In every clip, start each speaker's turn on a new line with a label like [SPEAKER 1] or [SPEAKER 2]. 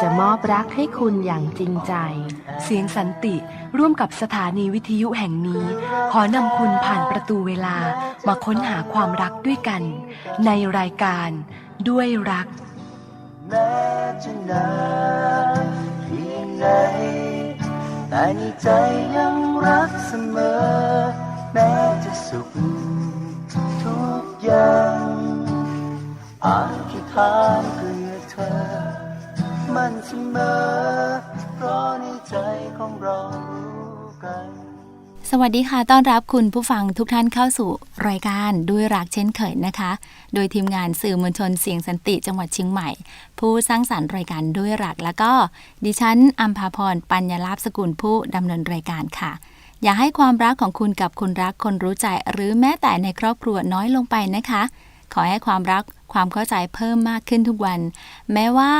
[SPEAKER 1] จะมอบรักให้คุณอย่างจริงใจ
[SPEAKER 2] เสียงสันติร่วมกับสถานีวิทยุแห่งนี้ ขอนำคุณผ่านประตูเวลามาค้นหาความรักด้วยกัน ในรายการด้วยรัก
[SPEAKER 3] แม้จะนานเพียงไหนแต่ในใจยังรักเสมอ แม้จะสุขทุกอย่างอธิษฐานเพื่อเธอ มันเสมอ เพราะในใจของเรารู้กัน
[SPEAKER 4] สวัสดีค่ะ ต้อนรับคุณผู้ฟังทุกท่านเข้าสู่รายการด้วยรักเช่นเคยนะคะ โดยทีมงานสื่อมวลชนเสียงสันติจังหวัดเชียงใหม่ ผู้สร้างสารรค์รายการด้วยรัก แล้วก็ ดิฉันอัมพาพรปัญญาลาภสกุลผู้ดำเนินรายการค่ะอย่าให้ความรักของคุณกับคนรักคนรู้ใจ หรือแม้แต่ในครอบครัวน้อยลงไปนะคะ ขอให้ความรักความเข้าใจเพิ่มมากขึ้นทุกวัน แม้ว่า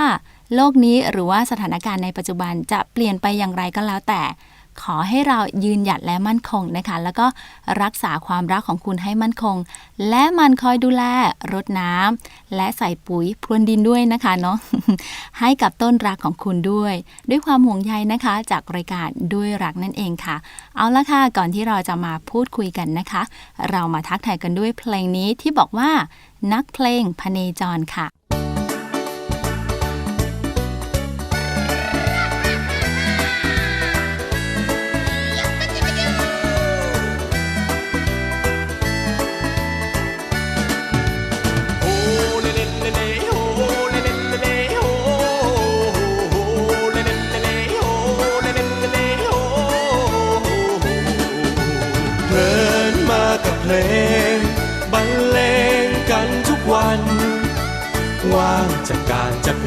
[SPEAKER 4] โลกนี้หรือว่าสถานการณ์ในปัจจุบันจะเปลี่ยนไปอย่างไรก็แล้วแต่ ขอให้เรายืนหยัดและมั่นคงนะคะ แล้วก็รักษาความรักของคุณให้มั่นคง และมันคอยดูแลรดน้ำและใส่ปุ๋ยพรวนดินด้วยนะคะเนาะให้กับต้นรักของคุณด้วย ด้วยความห่วงใยนะคะ จากรายการด้วยรักนั่นเองค่ะ เอาละค่ะก่อนที่เราจะมาพูดคุยกันนะคะ เรามาทักทายกันด้วยเพลงนี้ที่บอกว่านักเพลงพเนจรค่ะ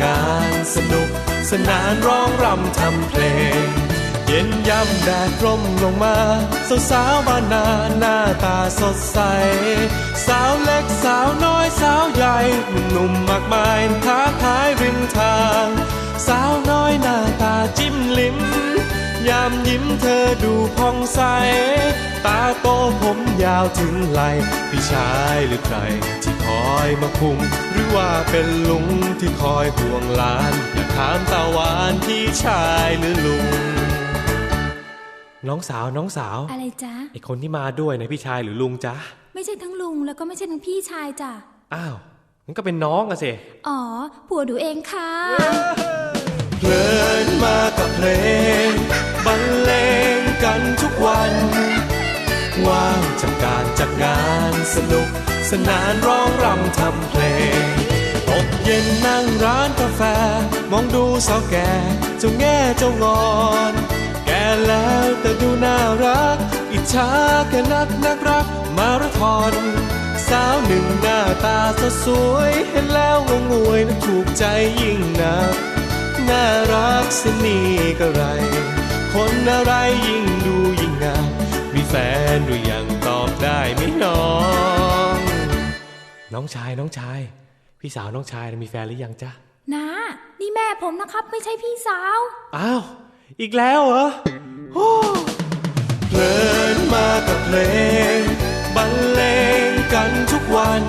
[SPEAKER 5] งานสนุก สนานร้องรำทำเพลง เย็นย่ำแดดร่มลงมาสาวสาวบ้านนาหน้าตาสดใส สาวเล็กสาวน้อยสาวใหญ่หนุ่มมากมายท้าทายริมทาง สาวน้อยหน้าตาจิ้มลิ้มยามยิ้มเธอดูผ่องใส ตาโตผมยาวถึงไหลพี่ชายหรือใครที่คอยมาคุม หรือว่าเป็นลุงที่คอยห่วงหลานอยากถามตาหวานพี่ชายหรือลุง น้องสาวน้องสาว
[SPEAKER 6] อะไรจ๊ะ
[SPEAKER 5] ไอคนที่มาด้วยนะพี่ชายหรือลุงจ๊ะ
[SPEAKER 6] ไม่ใช่ทั้งลุงแล้วก็ไม่ใช่ทั้งพี่ชายจ้ะ
[SPEAKER 5] อ้าวมันก็เป็นน้องอะสิ
[SPEAKER 6] อ๋อผัวดูเองค่ะ
[SPEAKER 5] เพลิ สนานร้องรำทำเพลงตกเย็นนั่งร้านกาแฟ มองดูสาวแก่เจ้าแง่เจ้างอน แก่แล้วแต่ดูน่ารัก อิจฉาแก่นักนักรักมาราธอนสาวหนึ่งหน้าตาสดสวยเห็นแล้วงงงวยนึกถูกใจยิ่งนัก น่ารักสินี่ก็ไร คนอะไรยิ่งดูยิ่งงามมีแฟนหรือยังตอบได้ไหมน้อง น้องชายน้องชาย พี่สาวน้องชายมีแฟนหรือยังจ๊ะ
[SPEAKER 6] นะนี่แม่ผมนะครับ ไม่ใช่พี่สาว
[SPEAKER 5] อ้าว อีกแล้วเหรอโอ้เพลินมากับเพลงบรรเลงกันทุกวัน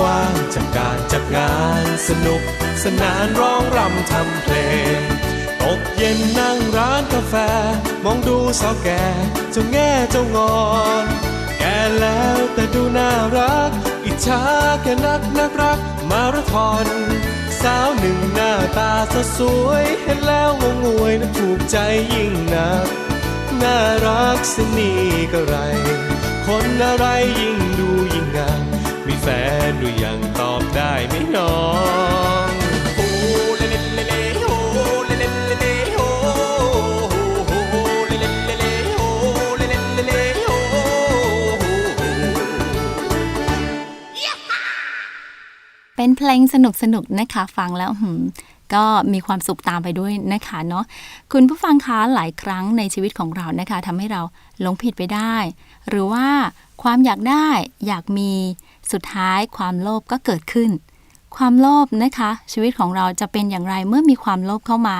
[SPEAKER 5] ว่างจากการจากงานสนุก สนานร้องรำทำเพลง ตกเย็นนั่งร้านกาแฟ มองดูสาวแก่เจ้าแง่เจ้างอน แก่แล้วแต่ดูน่ารักอิ จฉาแก่นักนักรักมาราธอน สาวหนึ่งหน้าตาสสวยเห็นแล้วงงวยนะถูกใจยิ่งนัก น่ารักสินี่ก็ไร คนอะไรยิ่งดูยิ่งงามมีแฟนหรือยังตอบได้ไหมน้อง
[SPEAKER 4] งสนุกสนุกๆนะคะ ฟังแล้วหืมก็มีความสุขตามไปด้วยนะคะเนาะคุณผู้ฟังคะหลายครั้งในชีวิตของเรานะคะทำให้เราหลงผิดไปได้ หรือว่าความอยากได้อยากมีสุดท้ายความโลภก็เกิดขึ้น ความโลภนะคะ ชีวิตของเราจะเป็นอย่างไรเมื่อมีความโลภเข้ามา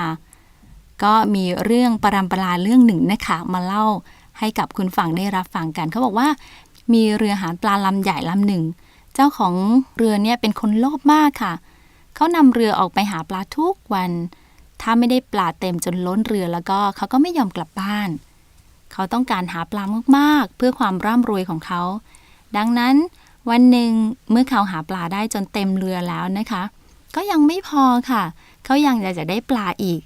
[SPEAKER 4] ก็มีเรื่องปรำปราเรื่องหนึ่งนะคะ มาเล่าให้กับคุณฝั่งได้รับฟังกันเขาบอกว่า มีเรือหาปลาลำใหญ่ลำหนึ่ง เจ้าของเรือเนี่ยเป็นคนโลภมากค่ะ เขานำเรือออกไปหาปลาทุกวัน ถ้าไม่ได้ปลาเต็มจนล้นเรือแล้วก็เขาก็ไม่ยอมกลับบ้าน เขาต้องการหาปลามากๆ เพื่อความร่ำรวยของเขา ดังนั้นวันหนึ่งเมื่อเขาหาปลาได้จนเต็มเรือแล้วนะคะ ก็ยังไม่พอค่ะ เขายังอยากจะได้ปลาอีก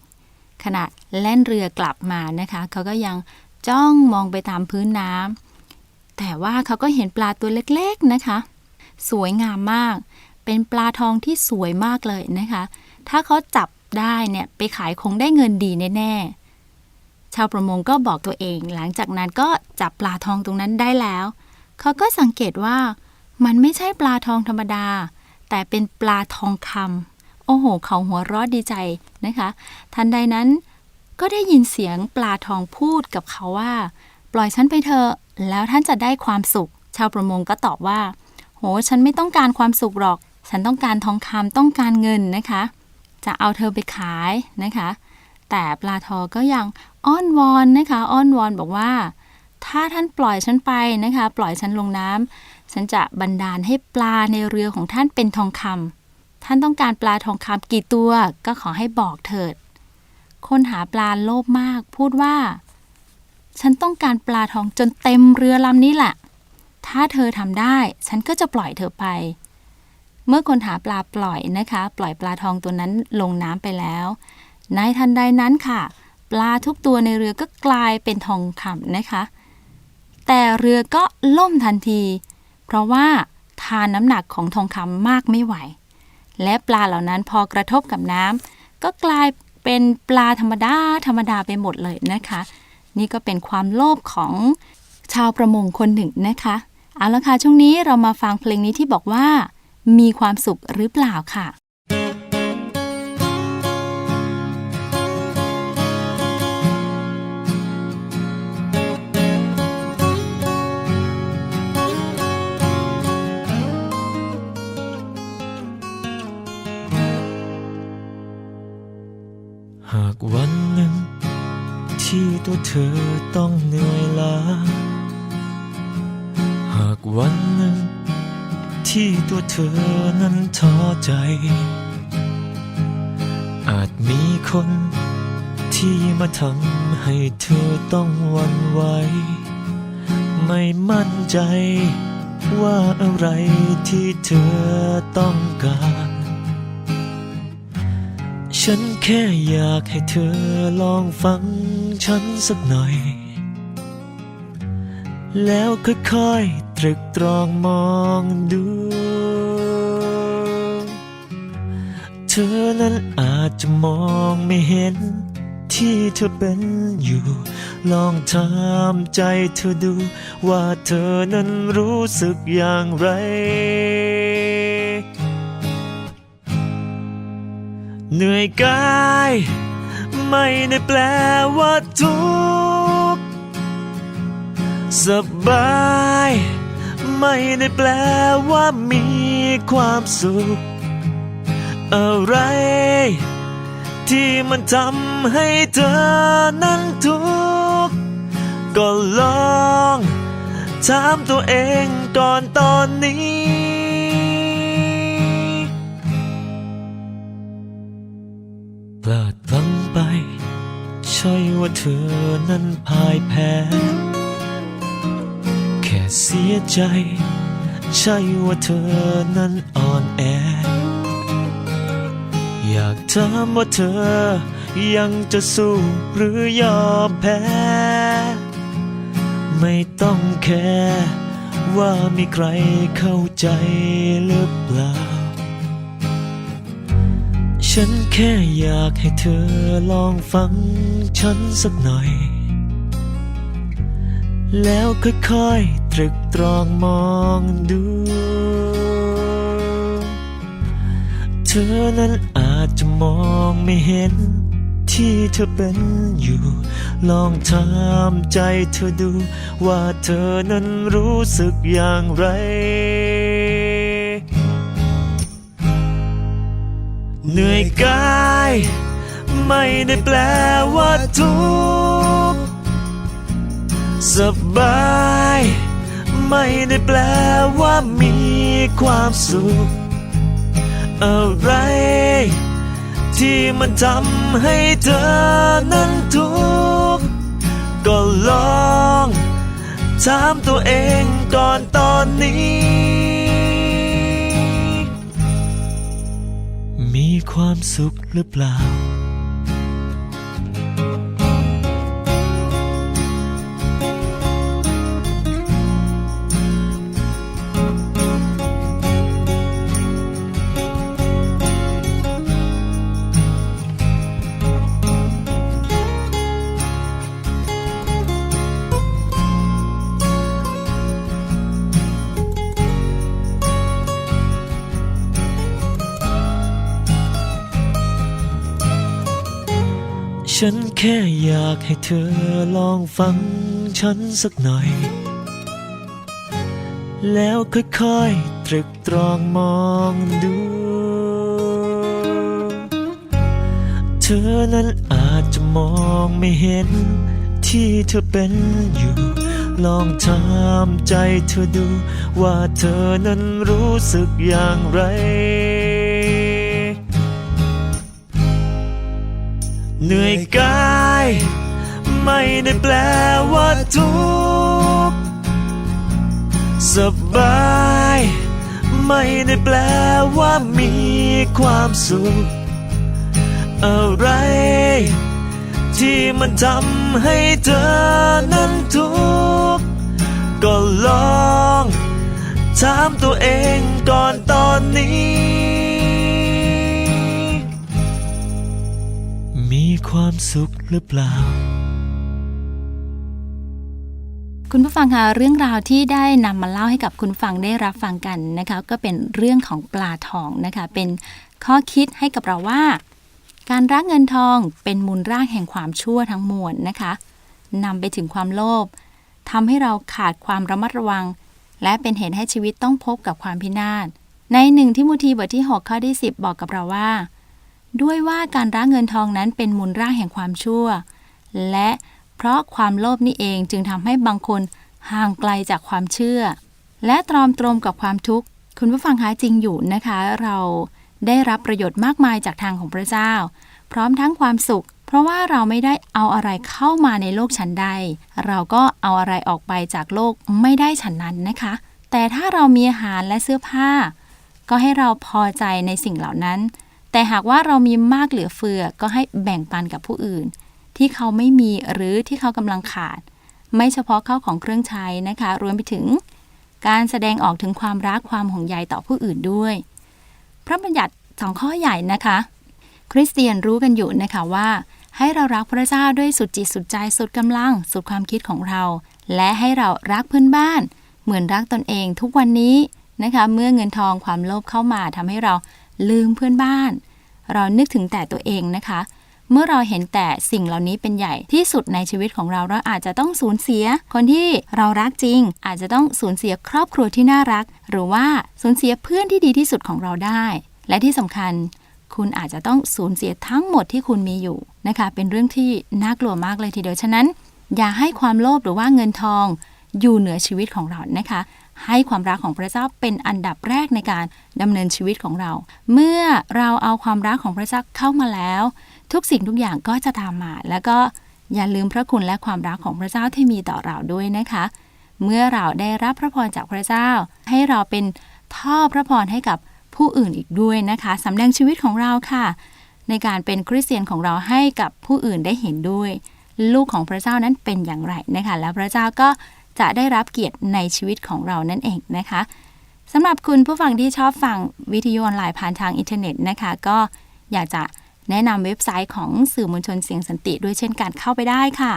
[SPEAKER 4] ขณะแล่นเรือกลับมานะคะ เขาก็ยังจ้องมองไปตามพื้นน้ำแต่ว่าเขาก็เห็นปลาตัวเล็กๆนะคะ สวยงามมาก เป็นปลาทองที่สวยมากเลยนะคะ ถ้าเขาจับได้เนี่ยไปขายคงได้เงินดีแน่ๆ ชาวประมงก็บอกตัวเอง หลังจากนั้นก็จับปลาทองตรงนั้นได้แล้ว เขาก็สังเกตว่ามันไม่ใช่ปลาทองธรรมดา แต่เป็นปลาทองคำโอ้โห เขาหัวเรอดดีใจนะคะ ทันใดนั้นก็ได้ยินเสียงปลาทองพูดกับเขาว่า ปล่อยฉันไปเถอะแล้วท่านจะได้ความสุข ชาวประมงก็ตอบว่า โห ฉันไม่ต้องการความสุขหรอก ฉันต้องการทองคำต้องการเงินนะคะ จะเอาเธอไปขายนะคะ แต่ปลาทอก็ยังอ้อนวอนนะคะ อ้อนวอนบอกว่า ถ้าท่านปล่อยฉันไปนะคะ ปล่อยฉันลงน้ำฉันจะบันดาลให้ปลาในเรือของท่านเป็นทองคำท่านต้องการปลาทองคำกี่ตัวก็ขอให้บอกเถิด คนหาปลาโลภมากพูดว่า ฉันต้องการปลาทองจนเต็มเรือลำนี้แหละ ถ้าเธอทำได้ ฉันก็จะปล่อยเธอไป เมื่อคนหาปลาปล่อยนะคะ ปล่อยปลาทองตัวนั้นลงน้ำไปแล้ว ในทันใดนั้นค่ะ ปลาทุกตัวในเรือก็กลายเป็นทองคำนะคะ แต่เรือก็ล่มทันที เพราะว่าทานน้ำหนักของทองคำมากไม่ไหว และปลาเหล่านั้นพอกระทบกับน้ำก็กลายเป็นปลาธรรมดาธรรมดาไปหมดเลยนะคะ นี่ก็เป็นความโลภของชาวประมงคนหนึ่งนะคะ เอาละค่ะ ช่วงนี้เรามาฟังเพลงนี้ที่บอกว่า มีความสุขหรือเปล่าค่ะ
[SPEAKER 7] หากวันหนึ่งที่ตัวเธอต้องเหนื่อยล้า วันหนึ่ง ที่ตัวเธอนั้นท้อใจ อาจมีคนที่มาทำให้เธอต้องวันไหวไม่มั่นใจ ว่าอะไรที่เธอต้องการ ฉันแค่อยากให้เธอลองฟังฉันสักหน่อย แล้วค่อยๆ ตรึกตรองมองดู เธอนั้นอาจจะมองไม่เห็น ที่เธอเป็นอยู่ ลองถามใจเธอดู ว่าเธอนั้นรู้สึกอย่างไร เหนื่อยกาย ไม่ได้แปลว่าทุกสบาย ไม่ได้แปลว่ามีความสุข อะไร ที่มันทำให้เธอนั้นทุกข์ก็ลองถามตัวเองก่อนตอนนี้ พลาดพลั้งไป ใช่ว่าเธอนั้นพ่ายแพ้ เสียใจ ใช่ว่าเธอนั้นอ่อนแอ อยากถามว่าเธอยังจะสู้หรือยอมแพ้ ไม่ต้องแคร์ว่ามีใครเข้าใจหรือเปล่า ฉันแค่อยากให้เธอลองฟังฉันสักหน่อย แล้วค่อยๆตรึกตรองมองดู เธอนั้นอาจจะมองไม่เห็น ที่เธอเป็นอยู่ ลองถามใจเธอดู ว่าเธอนั้นรู้สึกอย่างไร เหนื่อยกาย ไม่ได้แปลว่าทุก สบาย ไม่ได้แปลว่ามีความสุข อะไร ที่มันทำให้เธอนั้นทุกข์ก็ลองถามตัวเองก่อนตอนนี้ มีความสุขหรือเปล่า แค่อยากให้เธอลองฟังฉันสักหน่อย แล้วค่อยๆตรึกตรองมองดู เธอนั้นอาจจะมองไม่เห็นที่เธอเป็นอยู่ ลองถามใจเธอดูว่าเธอนั้นรู้สึกอย่างไร เหนื่อยกาย ไม่ได้แปลว่าทุกข์สบาย ไม่ได้แปลว่ามีความสุข อะไร ที่มันทำให้เธอนั้นทุกข์ก็ลอง ถามตัวเองก่อนตอนนี้ ความสุขหรือเปล่า
[SPEAKER 4] คุณผู้ฟังคะเรื่องราวที่ได้นำมาเล่าให้กับคุณฟังได้รับฟังกันนะคะ ก็เป็นเรื่องของปลาทองนะคะ เป็นข้อคิดให้กับเราว่า การรักเงินทองเป็นมูลรากแห่งความชั่วทั้งมวลนะคะนำไปถึงความโลภทำให้เราขาดความระมัดระวัง และเป็นเหตุให้ชีวิตต้องพบกับความพินาศในหนึ่งที่มูทีบทที่ 6 ข้อที่ 10 บอกกับเราว่า ด้วยว่าการรักเงินทองนั้นเป็นมูลรากแห่งความชั่ว และเพราะความโลภนี่เองจึงทำให้บางคนห่างไกลจากความเชื่อ และตรอมตรมกับความทุกข์ คุณผู้ฟังคะจริงอยู่นะคะ เราได้รับประโยชน์มากมายจากทางของพระเจ้า พร้อมทั้งความสุข เพราะว่าเราไม่ได้เอาอะไรเข้ามาในโลกฉันใด เราก็เอาอะไรออกไปจากโลกไม่ได้ฉันนั้นนะคะ แต่ถ้าเรามีอาหารและเสื้อผ้า ก็ให้เราพอใจในสิ่งเหล่านั้น แต่หากว่าเรามีมากเหลือเฟือก็ให้แบ่งปันกับผู้อื่น ที่เขาไม่มีหรือที่เขากำลังขาด ไม่เฉพาะเข้าของเครื่องใช้นะคะ รวมไปถึง การแสดงออกถึงความรักความห่วงใยต่อผู้อื่นด้วย พระบัญญัติสองข้อใหญ่นะคะ คริสเตียนรู้กันอยู่นะคะว่า ให้เรารักพระเจ้าด้วยสุดจิตสุดใจสุดกำลัง สุดความคิดของเรา และให้เรารักเพื่อนบ้าน เหมือนรักตนเองทุกวันนี้นะคะ เมื่อเงินทองความโลภเข้ามาทำให้เราลืมเพื่อนบ้าน เรานึกถึงแต่ตัวเองนะคะ เมื่อเราเห็นแต่สิ่งเหล่านี้เป็นใหญ่ที่สุดในชีวิตของเราเราอาจจะต้องสูญเสีย คนที่เรารักจริง อาจจะต้องสูญเสียครอบครัวที่น่ารัก หรือว่าสูญเสียเพื่อนที่ดีที่สุดของเราได้ และที่สำคัญ คุณอาจจะต้องสูญเสียทั้งหมดที่คุณมีอยู่นะคะ เป็นเรื่องที่น่ากลัวมากเลยทีเดียวฉะนั้น อย่าให้ความโลภหรือว่าเงินทอง อยู่เหนือชีวิตของเรานะคะ ให้ความรักของพระเจ้าเป็นอันดับแรกในการดำเนินชีวิตของเรา เมื่อเราเอาความรักของพระเจ้าเข้ามาแล้ว ทุกสิ่งทุกอย่างก็จะตามมา แล้วก็อย่าลืมพระคุณและความรักของพระเจ้าที่มีต่อเราด้วยนะคะ เมื่อเราได้รับพระพรจากพระเจ้า ให้เราเป็นท่อพระพรให้กับผู้อื่นอีกด้วยนะคะสำแดงชีวิตของเราค่ะ ในการเป็นคริสเตียนของเราให้กับผู้อื่นได้เห็นด้วย ลูกของพระเจ้านั้นเป็นอย่างไรนะคะ แล้วพระเจ้าก็ จะได้รับเกียรติในชีวิตของเรานั่นเองนะคะสำหรับคุณผู้ฟังที่ชอบฟังวิทยุออนไลน์ผ่านทางอินเทอร์เน็ตนะคะ ก็อยากจะแนะนำเว็บไซต์ของสื่อมวลชนเสียงสันติ ด้วยเช่นกันเข้าไปได้ค่ะ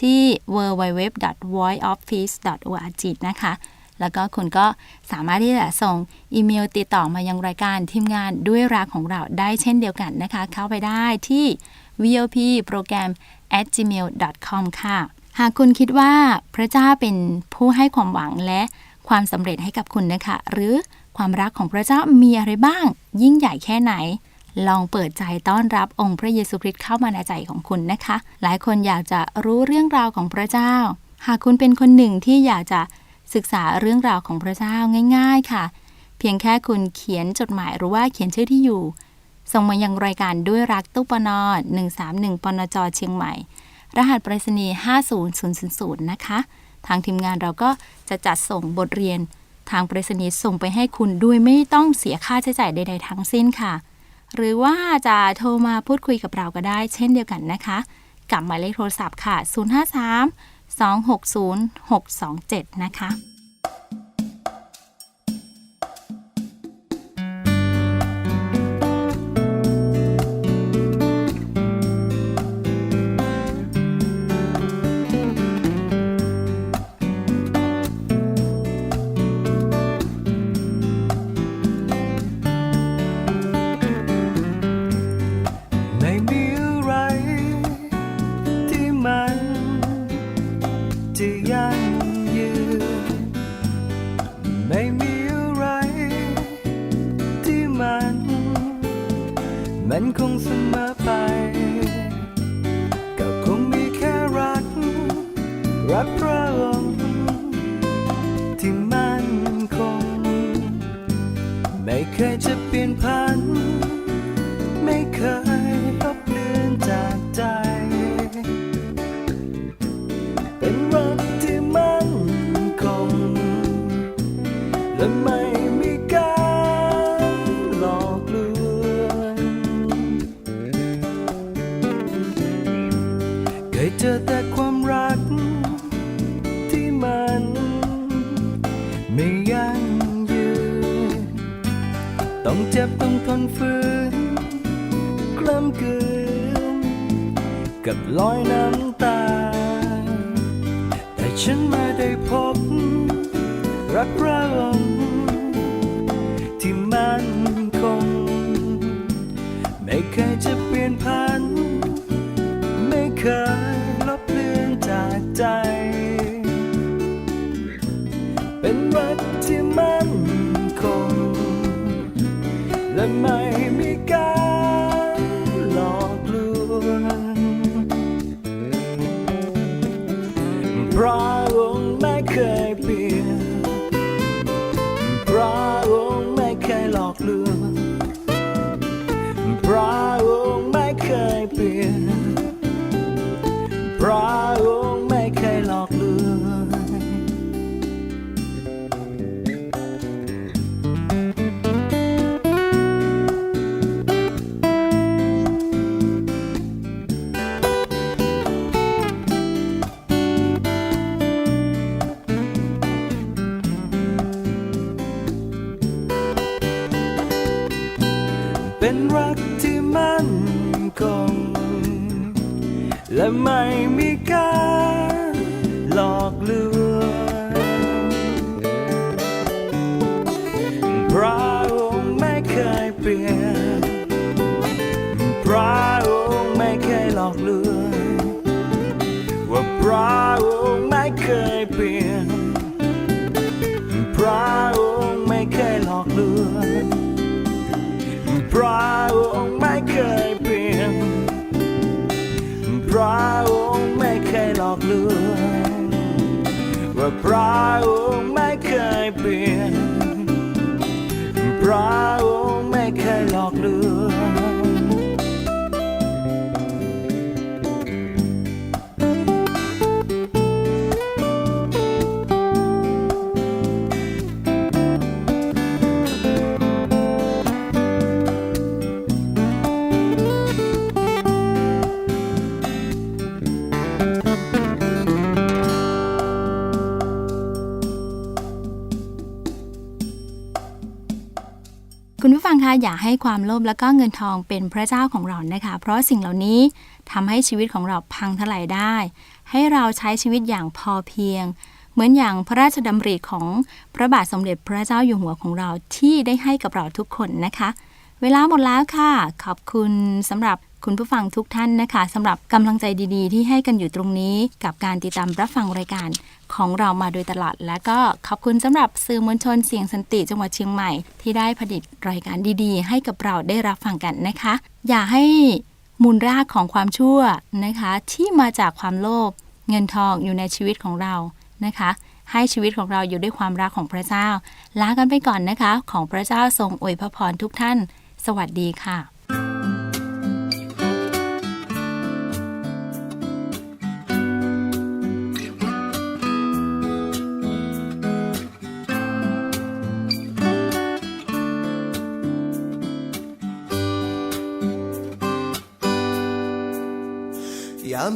[SPEAKER 4] ที่ www.voiceofpeace.org นะคะ แล้วก็คุณก็สามารถที่จะส่งอีเมลติดต่อมายังรายการทีมงานด้วยรักของเราได้เช่นเดียวกันนะคะ เข้าไปได้ที่ vop โปรแกรม at gmail com ค่ะ หากคุณคิดว่าพระเจ้าเป็นผู้ให้ความหวังและความสำเร็จให้กับคุณนะคะ หรือความรักของพระเจ้ามีอะไรบ้าง ยิ่งใหญ่แค่ไหน ลองเปิดใจต้อนรับองค์พระเยซูคริสต์เข้ามาในใจของคุณนะคะ หลายคนอยากจะรู้เรื่องราวของพระเจ้า หากคุณเป็นคนหนึ่งที่อยากจะศึกษาเรื่องราวของพระเจ้าง่าย ๆค่ะ เพียงแค่คุณเขียนจดหมายหรือว่าเขียนชื่อที่อยู่ ส่งมายังรายการด้วยรักตู้ปน131ปนจเชียงใหม่ รหัสไปรษณีย์ 50000 นะคะ ทางทีมงานเราก็จะจัดส่งบทเรียนทางไปรษณีย์ส่งไปให้คุณโดยไม่ต้องเสียค่าใช้จ่ายใด ๆ ทั้งสิ้นค่ะ หรือว่าจะโทรมาพูดคุยกับเราก็ได้ เช่นเดียวกันนะคะ กับหมายเลขโทรศัพท์ค่ะ 053 260 627 นะคะ
[SPEAKER 6] คงเสมอ ไม่ยั่งยืน ต้องเจ็บต้องทนฝืนกล้ำกืน กับรอยน้ำตา แต่ฉันไม่ได้พบ รักเราที่มันคง ไม่เคยจะเปลี่ยนพัน ไม่เคยลบเลือนจากใจ รักที่มันคงและมา ปลี่ยนพระองค์ไม่เคยหลอกลวงว่าพระองค์ไม่เคยเปลี่ยนพระองค์ไม่เคยหลอกลวงพระองค์ไม่เคยเปลี่ยนพระองค์ไม่เคยหลอกลวงว่าพระองค์ไม่เคยเปลี่ยนพระ แค่หลอกลวง
[SPEAKER 4] คุณผู้ฟังคะอย่าให้ความโลภแล้วก็เงินทองเป็นพระเจ้าของเรานะคะ เพราะสิ่งเหล่านี้ทำให้ชีวิตของเราพังทลายได้ ให้เราใช้ชีวิตอย่างพอเพียง เหมือนอย่างพระราชดำริของพระบาทสมเด็จพระเจ้าอยู่หัวของเราที่ได้ให้กับเราทุกคนนะคะ เวลาหมดแล้วค่ะ ขอบคุณสำหรับคุณผู้ฟังทุกท่านนะคะสำหรับกำลังใจดีๆ ที่ให้กันอยู่ตรงนี้กับการติดตามรับฟังรายการ ของเรามาโดยตลอด และก็ขอบคุณสำหรับสื่อมวลชนเสียงสันติจังหวัดเชียงใหม่ ที่ได้ผลิตรายการดีๆ ให้กับเราได้รับฟังกันนะคะ อย่าให้มูลรากของความชั่วนะคะ ที่มาจากความโลภเงินทองอยู่ในชีวิตของเรานะคะ ให้ชีวิตของเราอยู่ด้วยความรักของพระเจ้าลากันไปก่อนนะคะ ของพระเจ้าทรงอวยพระพรทุกท่าน สวัสดีค่ะ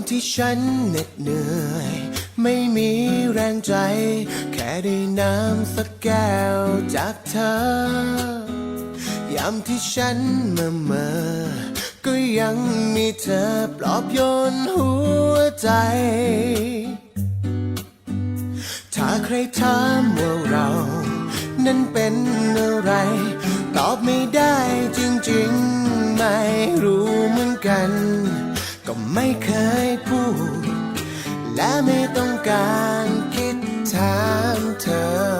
[SPEAKER 8] ที่ฉันเหน็ดเหนื่อย ไม่มีแรงใจ แค่ได้น้ำสักแก้วจากเธอยามที่ฉันเมื่อเมื่อก็ยังมีเธอปลอบโยนหัวใจ ถ้าใครถามว่าเรา นั้นเป็นอะไร ตอบไม่ได้จริงๆ ไม่รู้เหมือนกัน ไม่เคยพูด และไม่ต้องการคิดถามเธอ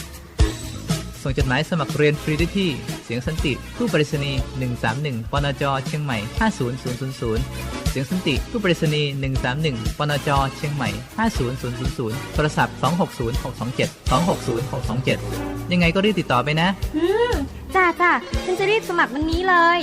[SPEAKER 9] ส่งจดหมายสมัครเรียนฟรีได้ที่ เสียงสันติผู้ปริศนี131ปนจเชียงใหม่ 50000 เสียงสันติผู้ปริศนี131ปนจเชียงใหม่ 50000 โทรศัพท์ 260627 260627 ยังไงก็รีบติดต่อไปนะ
[SPEAKER 10] จ้าจ้าฉันจะรีบสมัครวันนี้เลย